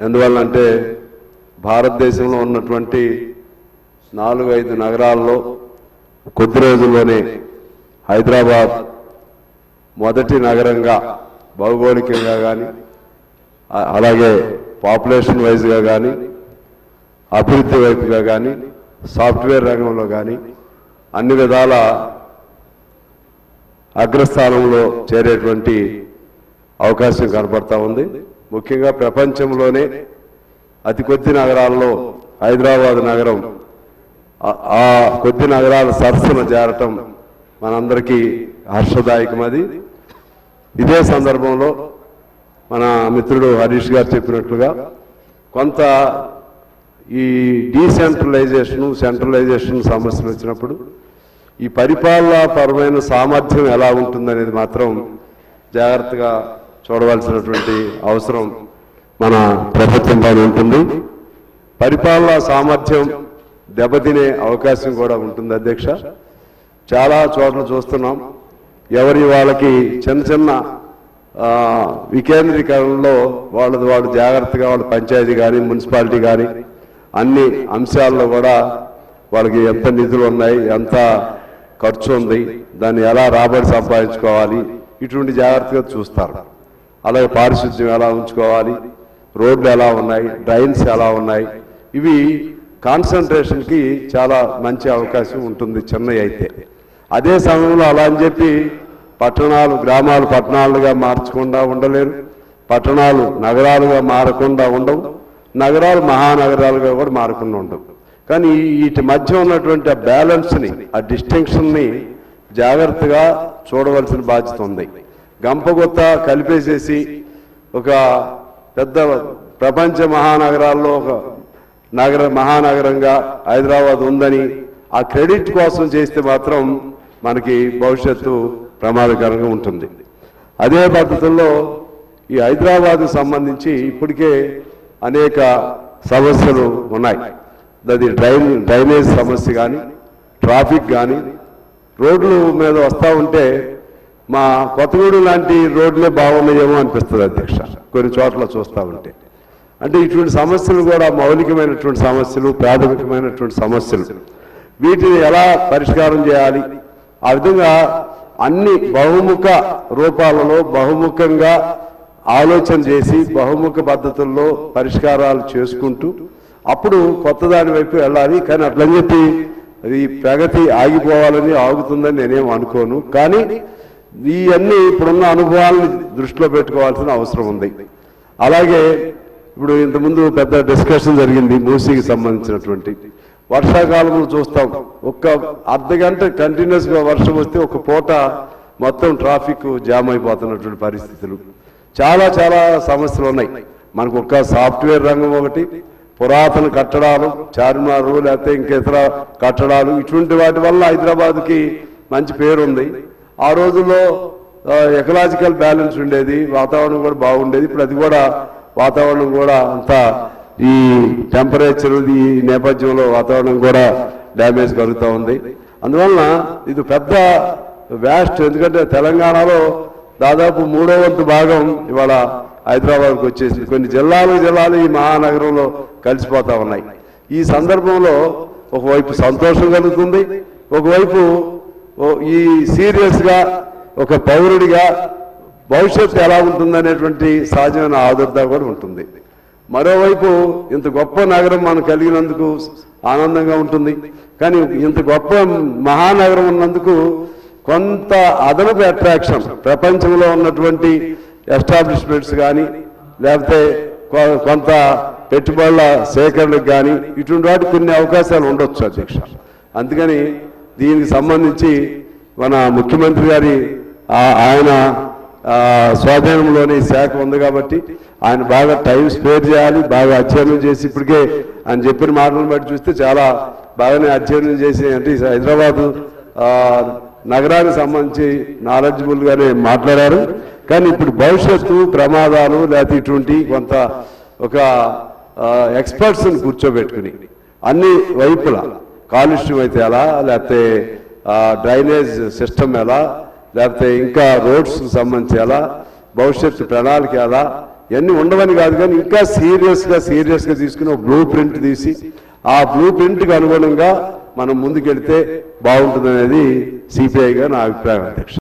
ఎందువల్లంటే భారతదేశంలో ఉన్నటువంటి నాలుగు ఐదు నగరాల్లో కొద్ది రోజుల్లోనే హైదరాబాద్ మొదటి నగరంగా భౌగోళికంగా కానీ అలాగే పాపులేషన్ వైజ్గా కానీ అభివృద్ధి వైపుగా కానీ సాఫ్ట్వేర్ రంగంలో కానీ అన్ని విధాల అగ్రస్థానంలో చేరేటువంటి అవకాశం కనపడతా ఉంది. ముఖ్యంగా ప్రపంచంలోనే అతి కొద్ది నగరాల్లో హైదరాబాద్ నగరం ఆ- కొద్ది నగరాల సరస్సున చేరటం మనందరికీ హర్షదాయకం అది. ఇదే సందర్భంలో మన మిత్రుడు హరీష్ గారు చెప్పినట్లుగా కొంత ఈ డీసెంట్రలైజేషన్ సెంట్రలైజేషన్ సమస్యలు వచ్చినప్పుడు ఈ పరిపాలనాపరమైన సామర్థ్యం ఎలా ఉంటుందనేది మాత్రం జాగ్రత్తగా చూడవలసినటువంటి అవసరం మన ప్రభుత్వం పైన ఉంటుంది. పరిపాలనా సామర్థ్యం దెబ్బతినే అవకాశం కూడా ఉంటుంది అధ్యక్ష. చాలా చోట్ల చూస్తున్నాం. ఎవరి వాళ్ళకి చిన్న చిన్న వికేంద్రీకరణలో వాళ్ళది వాళ్ళు జాగ్రత్తగా వాళ్ళ పంచాయతీ కానీ మున్సిపాలిటీ కానీ అన్ని అంశాల్లో కూడా వాళ్ళకి ఎంత నిధులు ఉన్నాయి ఎంత ఖర్చు ఉంది దాన్ని ఎలా రాబడి సంపాదించుకోవాలి ఇటువంటి జాగ్రత్తగా చూస్తారు. అలాగే పారిశుద్ధ్యం ఎలా ఉంచుకోవాలి? రోడ్లు ఎలా ఉన్నాయి? డ్రైన్స్ ఎలా ఉన్నాయి? ఇవి కాన్సన్ట్రేషన్కి చాలా మంచి అవకాశం ఉంటుంది చెన్నై అయితే. అదే సమయంలో అలా అని చెప్పి పట్టణాలు గ్రామాలు పట్టణాలుగా మార్చకుండా ఉండలేరు. పట్టణాలు నగరాలుగా మారకుండా ఉండవు. నగరాలు మహానగరాలుగా కూడా మారకుండా ఉండవు. కానీ వీటి మధ్య ఉన్నటువంటి ఆ బ్యాలెన్స్ని ఆ డిస్టింక్షన్ని జాగ్రత్తగా చూడవలసిన బాధ్యత ఉంది. గంపగొత్త కలిపేసేసి ఒక పెద్ద ప్రపంచ మహానగరాల్లో ఒక నగర మహానగరంగా హైదరాబాద్ ఉందని ఆ క్రెడిట్ కోసం చేస్తే మాత్రం మనకి భవిష్యత్తు ప్రమాదకరంగా ఉంటుంది. అదే పద్ధతుల్లో ఈ హైదరాబాద్ సంబంధించి ఇప్పటికే అనేక సమస్యలు ఉన్నాయి. అది డ్రైన్ డ్రైనేజ్ సమస్య కానీ ట్రాఫిక్ కానీ రోడ్లు మీద వస్తూ ఉంటే మా కొత్తగూడు లాంటి రోడ్లే బాగున్నాయేమో అనిపిస్తుంది అధ్యక్ష. కొన్ని చోట్ల చూస్తూ ఉంటే. అంటే ఇటువంటి సమస్యలు కూడా మౌలికమైనటువంటి సమస్యలు ప్రాథమికమైనటువంటి సమస్యలు. వీటిని ఎలా పరిష్కారం చేయాలి? ఆ విధంగా అన్ని బహుముఖ రూపాలలో బహుముఖంగా ఆలోచన చేసి బహుముఖ పద్ధతుల్లో పరిష్కారాలు చేసుకుంటూ అప్పుడు కొత్త దాని వైపు వెళ్ళాలి. కానీ అట్లని చెప్పి ఈ ప్రగతి ఆగిపోవాలని ఆగుతుందని నేనేం అనుకోను. కానీ ఇవన్నీ ఇప్పుడున్న అనుభవాలను దృష్టిలో పెట్టుకోవాల్సిన అవసరం ఉంది. అలాగే ఇప్పుడు ఇంతకుముందు పెద్ద డిస్కషన్ జరిగింది మూసీకి సంబంధించినటువంటి. వర్షాకాలంలో చూస్తాం. ఒక్క అర్ధ గంట వర్షం వస్తే ఒక పూట మొత్తం ట్రాఫిక్ జామ్ అయిపోతున్నటువంటి పరిస్థితులు. చాలా చాలా సమస్యలు ఉన్నాయి. మనకు ఒక్క సాఫ్ట్వేర్ రంగం ఒకటి పురాతన కట్టడాలు చార్మినారు లేకపోతే ఇంకేతర కట్టడాలు ఇటువంటి వాటి వల్ల హైదరాబాద్కి మంచి పేరు ఉంది ఆ రోజుల్లో ఎకలాజికల్ బ్యాలెన్స్ ఉండేది వాతావరణం కూడా బాగుండేది. ఇప్పుడు అది కూడా వాతావరణం కూడా అంతా ఈ టెంపరేచర్ ఈ నేపథ్యంలో వాతావరణం కూడా డ్యామేజ్ కలుగుతూ ఉంది. అందువలన ఇది పెద్ద వ్యాస్ట్ ఎందుకంటే తెలంగాణలో దాదాపు మూడో వంతు భాగం ఇవాళ హైదరాబాద్కి వచ్చేసి కొన్ని జిల్లాలు జిల్లాలు ఈ మహానగరంలో కలిసిపోతా ఉన్నాయి. ఈ సందర్భంలో ఒకవైపు సంతోషం కలుగుతుంది ఒకవైపు ఈ సీరియస్గా ఒక పౌరుడిగా భవిష్యత్తు ఎలా ఉంటుందనేటువంటి సహజమైన ఆదుర్ద కూడా ఉంటుంది. మరోవైపు ఇంత గొప్ప నగరం మనం కలిగినందుకు ఆనందంగా ఉంటుంది. కానీ ఇంత గొప్ప మహానగరం ఉన్నందుకు కొంత అదనపు అట్రాక్షన్ ప్రపంచంలో ఉన్నటువంటి ఎస్టాబ్లిష్మెంట్స్ కానీ లేకపోతే కొ- కొంత పెట్టుబడుల సేకరణకు కానీ ఇటువంటి వాటికి కొన్ని అవకాశాలు ఉండొచ్చు అధ్యక్ష. అందుకని దీనికి సంబంధించి మన ముఖ్యమంత్రి గారి ఆయన స్వాధీనంలోని శాఖ ఉంది కాబట్టి ఆయన బాగా టైం స్పేర్ చేయాలి బాగా అధ్యయనం చేసి ఇప్పటికే ఆయన చెప్పిన మాటలను బట్టి చూస్తే చాలా బాగానే అధ్యయనం చేసి అంటే హైదరాబాదు నగరానికి సంబంధించి నాలెడ్జబుల్గానే మాట్లాడారు. కానీ ఇప్పుడు భవిష్యత్తు ప్రమాదాలు లేకపోతే ఇటువంటి కొంత ఒక ఎక్స్పర్ట్స్ని కూర్చోబెట్టుకుని అన్ని వైపులా కాలుష్యం అయితే ఎలా లేకపోతే డ్రైనేజ్ సిస్టమ్ ఎలా లేకపోతే ఇంకా రోడ్స్కి సంబంధించి ఎలా భవిష్యత్తు ప్రణాళిక ఎలా ఇవన్నీ ఉండవని కాదు కానీ ఇంకా సీరియస్గా సీరియస్గా తీసుకుని ఒక బ్లూ ప్రింట్ తీసి ఆ బ్లూ ప్రింట్కి అనుగుణంగా మనం ముందుకెళ్తే బాగుంటుందనేది సిపిఐగా నా అభిప్రాయం అధ్యక్ష.